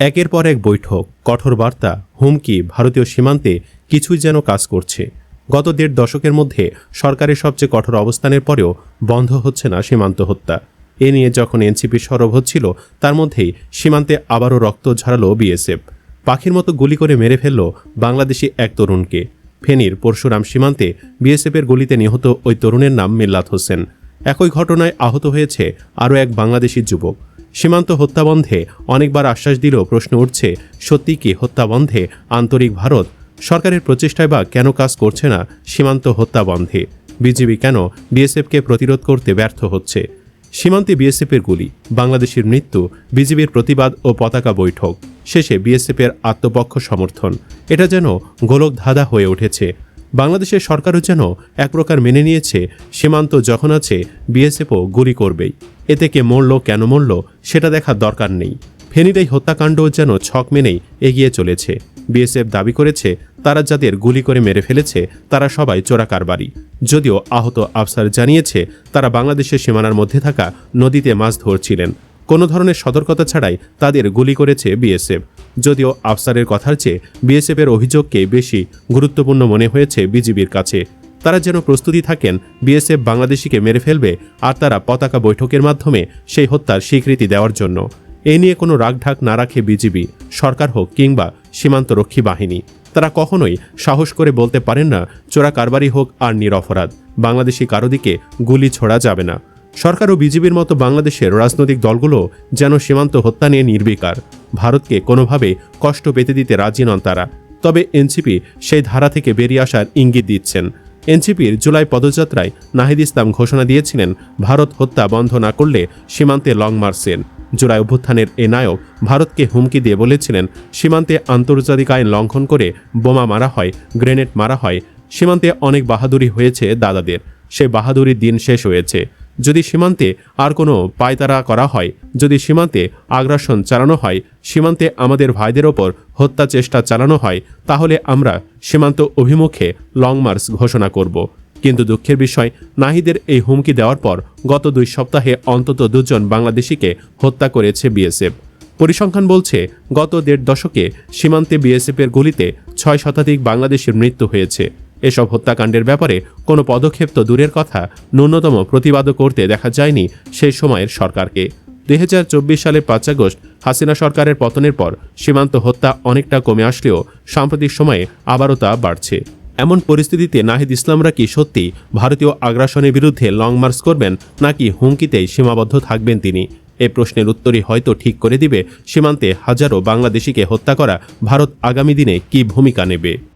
একের পর এক বৈঠক, কঠোর বার্তা, হুমকি, ভারতীয় সীমান্তে কিছুই যেন কাজ করছে। গত দেড় দশকের মধ্যে সরকারের সবচেয়ে কঠোর অবস্থানের পরেও বন্ধ হচ্ছে না সীমান্ত হত্যা। এ নিয়ে যখন এনসিপি সরব হচ্ছিল, তার মধ্যেই সীমান্তে আবারও রক্ত ঝরালো বিএসএফ। পাখির মতো গুলি করে মেরে ফেলল বাংলাদেশি এক তরুণকে। ফেনীর পরশুরাম সীমান্তে বিএসএফের গুলিতে নিহত ওই তরুণের নাম মিল্লাত হোসেন। একই ঘটনায় আহত হয়েছে আরও এক বাংলাদেশি যুবক। সীমান্ত হত্যা বন্ধে অনেকবার আশ্বাস দিলেও প্রশ্ন উঠছে, সত্যি কি হত্যা বন্ধে আন্তরিক ভারত সরকারের প্রচেষ্টায় বা কেন কাজ করছে না সীমান্ত হত্যা বন্ধে বিজিবি কেন বিএসএফকে প্রতিরোধ করতে ব্যর্থ হচ্ছে? সীমান্তে বিএসএফের গুলি, বাংলাদেশের মৃত্যু, বিজিবির প্রতিবাদ ও পতাকা বৈঠক। শেষে বিএসএফের আত্মপক্ষ সমর্থন। এটা যেন গোলক ধাঁধা হয়ে উঠেছে। বাংলাদেশের সরকারও যেন এক প্রকার মেনে নিয়েছে, সীমান্ত যখন আছে, বিএসএফও গুলি করবেই। এতে কে মরল, কেন মরল, সেটা দেখার দরকার নেই। ফেনীর এই হত্যাকাণ্ডও যেন ছক মেনেই এগিয়ে চলেছে। বিএসএফ দাবি করেছে, তারা যাদের গুলি করে মেরে ফেলেছে, তারা সবাই চোরা কারবারি যদিও আহত আফসার জানিয়েছে, তারা বাংলাদেশের সীমানার মধ্যে থাকা নদীতে মাছ ধরছিলেন। কোনো ধরনের সতর্কতা ছাড়াই তাদের গুলি করেছে বিএসএফ। যদিও আফসারের কথার চেয়ে বিএসএফের অভিযোগকে বেশি গুরুত্বপূর্ণ মনে হয়েছে বিজিবির কাছে। তারা যেন প্রস্তুতি থাকেন, বিএসএফ বাংলাদেশিকে মেরে ফেলবে আর তারা পতাকা বৈঠকের মাধ্যমে সেই হত্যার স্বীকৃতি দেওয়ার জন্য। এ নিয়ে কোনো রাগঢাক না রাখে বিজিবি, সরকার হোক কিংবা সীমান্তরক্ষী বাহিনী। তারা কখনোই সাহস করে বলতে পারেন না চোরা কারবারি হোক আর নিরপরাধ। বাংলাদেশি কারও দিকে গুলি ছোড়া যাবে না। সরকার ও বিজেপির মতো বাংলাদেশের রাজনৈতিক দলগুলো যেন সীমান্ত হত্যা নিয়ে নির্বিকার। ভারতকে কোনোভাবে কষ্ট পেতে দিতে রাজি নন তারা। তবে এনসিপি সেই ধারা থেকে বেরিয়ে আসার ইঙ্গিত দিচ্ছেন। এনসিপির জুলাই পদযাত্রায় নাহিদ ইসলাম ঘোষণা দিয়েছিলেন, ভারত হত্যা বন্ধ না করলে সীমান্তে লং মার্চেন জুলাই অভ্যুত্থানের এ নায়ক ভারতকে হুমকি দিয়ে বলেছিলেন, সীমান্তে আন্তর্জাতিক আইন লঙ্ঘন করে বোমা মারা হয়, গ্রেনেড মারা হয়, সীমান্তে অনেক বাহাদুরি হয়েছে দাদাদের। সে বাহাদুরির দিন শেষ হয়েছে। যদি সীমান্তে আর কোনো পায়তারা করা হয়, যদি সীমান্তে আগ্রাসন চালানো হয়, সীমান্তে আমাদের ভাইদের ওপর হত্যা চেষ্টা চালানো হয়, তাহলে আমরা সীমান্ত অভিমুখে লং মার্চ ঘোষণা করব। কিন্তু দুঃখের বিষয়, নাহিদের এই হুমকি দেওয়ার পর গত দুই সপ্তাহে অন্তত দুজন বাংলাদেশিকে হত্যা করেছে বিএসএফ। পরিসংখ্যান বলছে, গত দেড় দশকে সীমান্তে বিএসএফের গুলিতে ছয় শতাধিক বাংলাদেশের মৃত্যু হয়েছে। এসব হত্যাকাণ্ডের ব্যাপারে কোনো পদক্ষেপ তো দূরের কথা, ন্যূনতম প্রতিবাদও করতে দেখা যায়নি সেই সময়ের সরকারকে। দুই হাজার চব্বিশ সালের পাঁচ আগস্ট হাসিনা সরকারের পতনের পর সীমান্ত হত্যা অনেকটা কমে আসলেও সাম্প্রতিক সময়ে আবারও তা বাড়ছে। এমন পরিস্থিতিতে নাহিদ ইসলামরা কি সত্যি ভারতীয় আগ্রাসনের বিরুদ্ধে লং মার্চ করবেন, নাকি হুমকিতেই সীমাবদ্ধ থাকবেন তিনি? এ প্রশ্নের উত্তরই হয়তো ঠিক করে দিবে সীমান্তে হাজারো বাংলাদেশিকে হত্যা করা ভারত আগামী দিনে কী ভূমিকা নেবে।